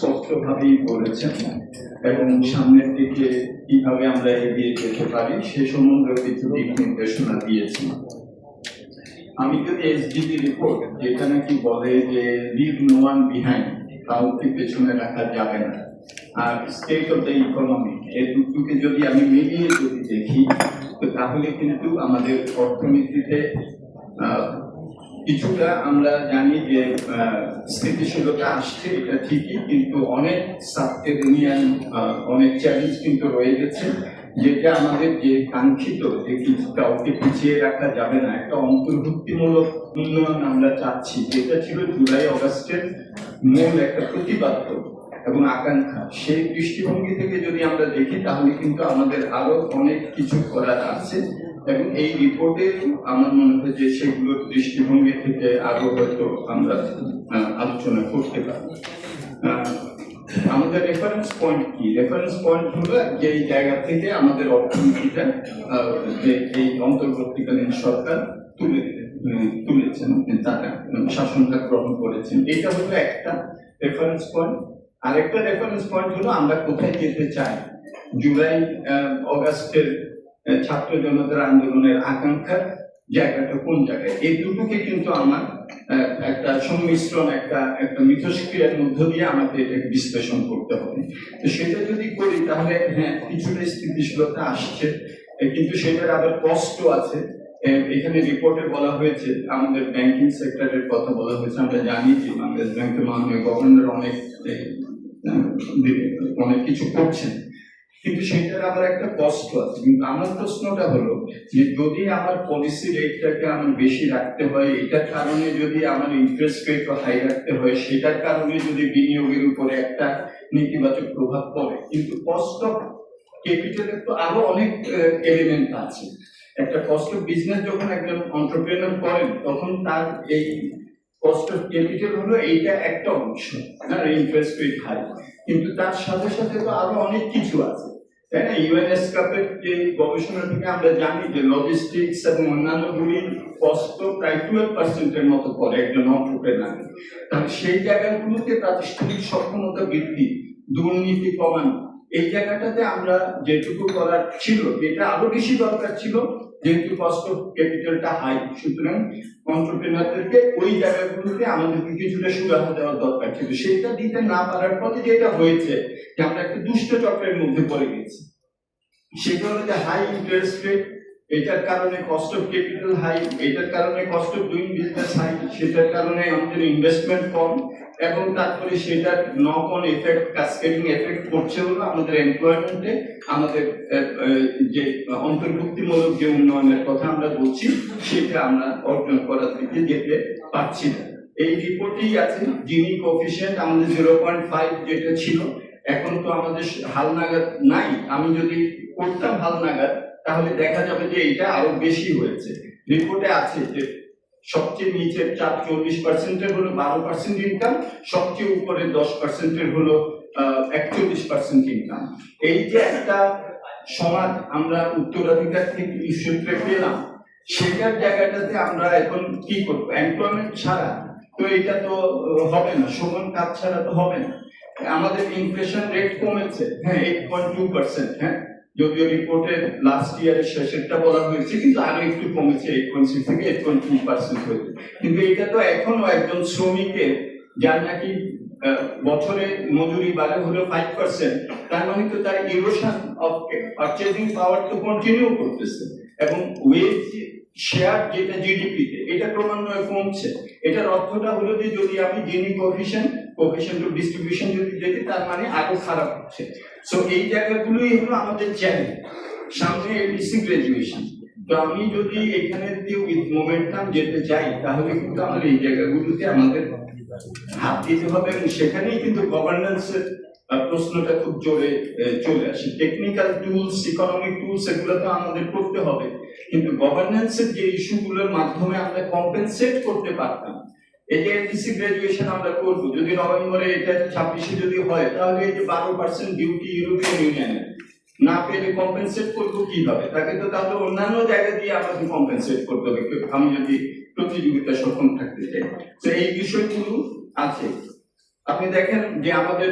স্পষ্টভাবেই বলেছেন এবং সামনের দিকে কীভাবে আমরা এগিয়ে যেতে পারি সে কিছু দিক নির্দেশনা দিয়েছি আমি যদি রিপোর্ট যেটা নাকি বলে যে লিভ নো ওয়ান বিহাইন্ড কাউকে পেছনে রাখা যাবে না। আর স্টেট অফ দ্য ইকোনমি দুটোকে যদি আমি মিলিয়ে যদি দেখি তাহলে কিন্তু আমাদের অর্থনীতিতে কিছুটা আমরা জানি যে স্থিতিশীলতা আসছে, এটা ঠিকই, কিন্তু অনেক সাবটেরিনিয়ান অনেক চ্যালেঞ্জ কিন্তু রয়ে গেছে, যেটা আমাদের যে কাঙ্ক্ষিত, যে কাউকে পিছিয়ে রাখা যাবে না, একটা অন্তর্ভুক্তিমূলক উন্নয়ন আমরা চাচ্ছি, যেটা ছিল জুলাই অগাস্টের মূল একটা প্রতিপাদ্য এবং আকাঙ্ক্ষা। সেই দৃষ্টিভঙ্গি থেকে যদি আমরা দেখি, তাহলে কিন্তু আমাদের আরও অনেক কিছু করার আছে। এবং এই রিপোর্টে আমার মনে হয় যে সেগুলোর দৃষ্টিভঙ্গি থেকে আরও হয়তো আমরা আলোচনা করতে পারি। আমাদের রেফারেন্স পয়েন্ট কি? রেফারেন্স পয়েন্ট হলো যে এই জায়গা থেকে আমাদের অর্থনীতিটা যে এই অন্তর্বর্তীকালীন সরকার তুলে তুলেছেন তারা শাসনটা গ্রহণ করেছেন। এটা হলো একটা রেফারেন্স পয়েন্ট আরেকটা রেফারেন্স পয়েন্ট হলো আমরা কোথায় যেতে চাই? জুলাই অগাস্টের ছাত্র জনতার আন্দোলনের আকাঙ্ক্ষার জায়গাটা কোন জায়গায়? এই দুটোকে কিন্তু আমার একটা সংমিশ্রণ একটা একটা মিথস্ক্রিয়ার মধ্য দিয়ে আমাকে এটাকে বিশ্লেষণ করতে হবে। তো সেটা যদি করি, তাহলে হ্যাঁ কিছুটা স্থিতিশীলতা আসছে। কিন্তু সেটার আবার কষ্ট আছে। এখানে রিপোর্টে বলা হয়েছে, আমাদের ব্যাংকিং সেক্টরের কথা বলা হয়েছে। আমরা জানি যে বাংলাদেশ ব্যাংকের মাননীয় গভর্নর অনেক অনেক কিছু করছেন। কিন্তু সেটার আবার একটা কষ্ট আছে। কিন্তু আমার প্রশ্নটা হলো যে যদি আমার পলিসি রেটটাকে আমার বেশি রাখতে হয়, এটার কারণে যদি আমার ইন্টারেস্ট রেট হাই রাখতে হয়, সেটার কারণে যদি বিনিয়োগের উপরে একটা নেতিবাচক প্রভাব পড়ে। কিন্তু কষ্ট ক্যাপিটালের তো আরও অনেক এলিমেন্ট আছে। একটা কষ্ট বিজনেস যখন একজন অন্টারপ্রেনার করেন, তখন তার এই কস্ট অফ ক্যাপিটাল হলো এইটা একটা অংশ হ্যাঁ ইন্টারেস্ট রেট হাই কিন্তু তার সাথে সাথে তো আরও অনেক কিছু আছে, তাই না? ইউএনএস কাপের যে গবেষণা থেকে আমরা জানি যে লজিস্টিক্স এবং অন্যান্য গুলি কষ্ট প্রায় টুয়েলভ পার্সেন্টের মতো করে একজন অন্টারপ্রেনার তাহলে সেই জায়গাগুলোতে প্রাতিষ্ঠানিক সক্ষমতা বৃদ্ধি, দুর্নীতি কমানো, এই জায়গাটাতে আমরা যেটুকু করার ছিল এটা আরও বেশি দরকার ছিল যেহেতু কস্ট অফ ক্যাপিটালটা হাই সুতরাং অন্টারপ্রেনারদেরকে ওই জায়গাগুলোতে আমাদেরকে কিছুটা সুরাহা দেওয়ার দরকার ছিল। সেটা দিতে না পারার ফলে যেটা হয়েছে, যে আমরা একটা দুষ্ট চক্রের মধ্যে পড়ে গেছি। সেটা হলো যে হাই ইন্টারেস্ট রেট এটার কারণে কস্ট অফ ক্যাপিটাল হাই এটার কারণে cost of doing business high সেটার কারণে আমাদের ইনভেস্টমেন্ট কম এবং তারপরে সেটার knock on effect cascading effect করছে হলো আমাদের এমপ্লয়মেন্টে আমাদের যে অন্তর্ভুক্তিমূলক যে উন্নয়নের কথা আমরা বলছি, সেটা আমরা অর্জন করার দিকে যেতে পারছি না। এই রিপোর্টেই আছে, যিনি কোফিসিয়েন্ট আমাদের জিরো পয়েন্ট ফাইভ যেটা ছিল, এখন তো আমাদের হালনাগাদ নাই। আমি যদি করতাম হালনাগাদ তাহলে দেখা যাবে যে এটা আরও বেশি হয়েছে। রিপোর্টে আছে যে সবচেয়ে নিচের চার চল্লিশ পার্সেন্টের হলো বারো পার্সেন্ট ইনকাম সবচেয়ে উপরে দশ পার্সেন্টের হলো একচল্লিশ পার্সেন্ট ইনকাম এই যে একটা সমাজ আমরা উত্তরাধিকার থেকে সূত্রে পেলাম, সেটার জায়গাটাতে আমরা এখন কি করব? এমপ্লয়মেন্ট ছাড়া তো এটা তো হবে না, সমান কাজ ছাড়া তো হবে না। আমাদের ইনফ্লেশন রেট কমেছে হ্যাঁ এইট পয়েন্ট টু পার্সেন্ট হ্যাঁ। যদিও রিপোর্টে লাস্ট ইয়ারের শেষেরটা বলা হয়েছে, কিন্তু আরও একটু কমেছে এইট পয়েন্ট সিক্স থেকে এইট পয়েন্ট টু পার্সেন্ট হয়েছে। কিন্তু এটা তো এখনও একজন শ্রমিকের, যার নাকি বছরে মজুরি বাড়ে হলো ফাইভ পার্সেন্ট তার মানে তো তার ইরোশন অফ পারচেজিং পাওয়ার তো কন্টিনিউ করতেছে। এবং ওয়েজ শেয়ার যেটা জিডিপি তে, এটা ক্রমান্বয়ে কমছে। এটার অর্থটা হলো যে যদি আমি যিনি কোফিশন কোফিশন টু ডিস্ট্রিবিউশন যদি দেখি, তার মানে আরও খারাপ হচ্ছে। সো এই জায়গাগুলোই হলো আমাদের চ্যালেঞ্জ সামনে এডিসি গ্রাজুয়েশন তো আমি যদি এখানে উইথ মোমেন্টাম যেতে চাই, তাহলে কিন্তু আমার এই জায়গাগুলোতে আমাদের হাত দিতে হবে এবং সেখানেই কিন্তু গভর্নেন্সের প্রশ্নটা খুব জোরে চলে আসে। টেকনিক্যাল টুলস ইকোনমিক টুলস এগুলো তো আমাদের করতে হবে। কিন্তু গভর্নেন্সের যে ইস্যুগুলোর মাধ্যমে আমরা কম্পেনসেট করতে পারতাম এলডিসি গ্রাজুয়েশন আমরা করব। যদি নভেম্বরে এটা ছাব্বিশে যদি হয়, তাহলে এই যে বারো পার্সেন্ট ডিউটি ইউরোপিয়ান ইউনিয়নে না পেলে কম্পেনসেট করব কীভাবে? তাকে তো তাহলে অন্যান্য জায়গা দিয়ে আমাকে কম্পেনসেট করতে হবে। আমি যদি প্রতিযোগিতা সক্ষম থাকতে চাই। তো এই বিষয়গুলো আছে। আপনি দেখেন যে আমাদের